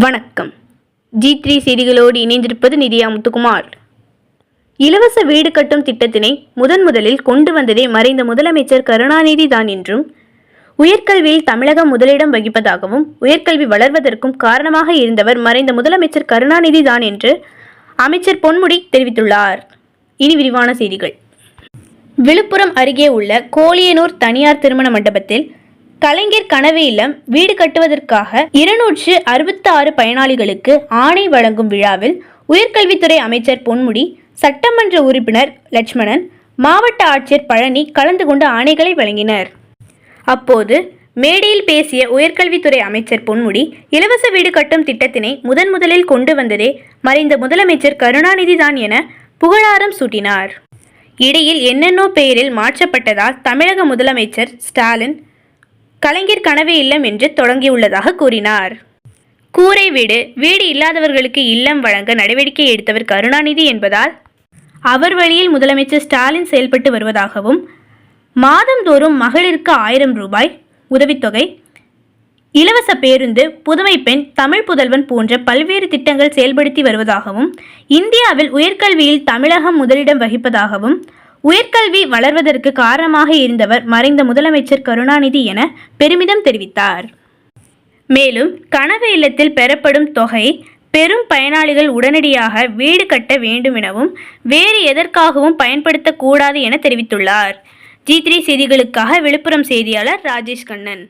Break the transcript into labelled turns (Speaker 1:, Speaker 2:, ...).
Speaker 1: வணக்கம். G three செய்திகளோடு இணைந்திருப்பது நிதியா முத்துக்குமார். இலவச வீடு கட்டும் திட்டத்தினை முதன் முதலில் கொண்டு வந்ததே மறைந்த முதலமைச்சர் கருணாநிதி தான் என்றும் உயர்கல்வியில் தமிழகம் முதலிடம் வகிப்பதாகவும் உயர்கல்வி வளர்வதற்கும் காரணமாக இருந்தவர் மறைந்த முதலமைச்சர் கருணாநிதி தான் என்று அமைச்சர் பொன்முடி தெரிவித்துள்ளார். இனி விரிவான செய்திகள். விழுப்புரம் அருகே உள்ள கோலியனூர் தனியார் திருமண மண்டபத்தில் கலைஞர் கனவு இல்லம் வீடு கட்டுவதற்காக இருநூற்று அறுபத்தி ஆறு பயனாளிகளுக்கு ஆணை வழங்கும் விழாவில் உயர்கல்வித்துறை அமைச்சர் பொன்முடி சட்டமன்ற உறுப்பினர் லட்சுமணன் மாவட்ட ஆட்சியர் பழனி கலந்து கொண்டு ஆணைகளை வழங்கினர். அப்போது மேடையில் பேசிய உயர்கல்வித்துறை அமைச்சர் பொன்முடி இலவச வீடு கட்டும் திட்டத்தினை முதன் முதலில் கொண்டு வந்ததே மறைந்த முதலமைச்சர் கருணாநிதி தான் என புகழாரம் சூட்டினார். இடையில் என்னென்னோ பெயரில் மாற்றப்பட்டதால் தமிழக முதலமைச்சர் ஸ்டாலின் கலைஞர் கனவே இல்லம் என்று தொடங்கியுள்ளதாக கூறினார். கூரை வீடு வீடு இல்லாதவர்களுக்கு இல்லம் வழங்க நடவடிக்கை எடுத்தவர் கருணாநிதி என்பதால் அவர் வழியில் முதலமைச்சர் ஸ்டாலின் செயல்பட்டு வருவதாகவும் மாதந்தோறும் மகளிருக்கு ஆயிரம் ரூபாய் உதவித்தொகை இலவச பேருந்து புதுமை பெண் தமிழ் புதல்வன் போன்ற பல்வேறு திட்டங்கள் செயல்படுத்தி வருவதாகவும் இந்தியாவில் உயர்கல்வியில் தமிழகம் முதலிடம் வகிப்பதாகவும் உயர்கல்வி வளர்வதற்கு காரணமாக இருந்தவர் மறைந்த முதலமைச்சர் கருணாநிதி என பெருமிதம் தெரிவித்தார். மேலும் கனவு இல்லத்தில் பெறப்படும் தொகை பெரும் பயனாளிகள் உடனடியாக வீடு கட்ட வேண்டும் எனவும் வேறு எதற்காகவும் பயன்படுத்தக்கூடாது என தெரிவித்துள்ளார். ஜி த்ரீ செய்திகளுக்காக விழுப்புரம் செய்தியாளர் ராஜேஷ் கண்ணன்.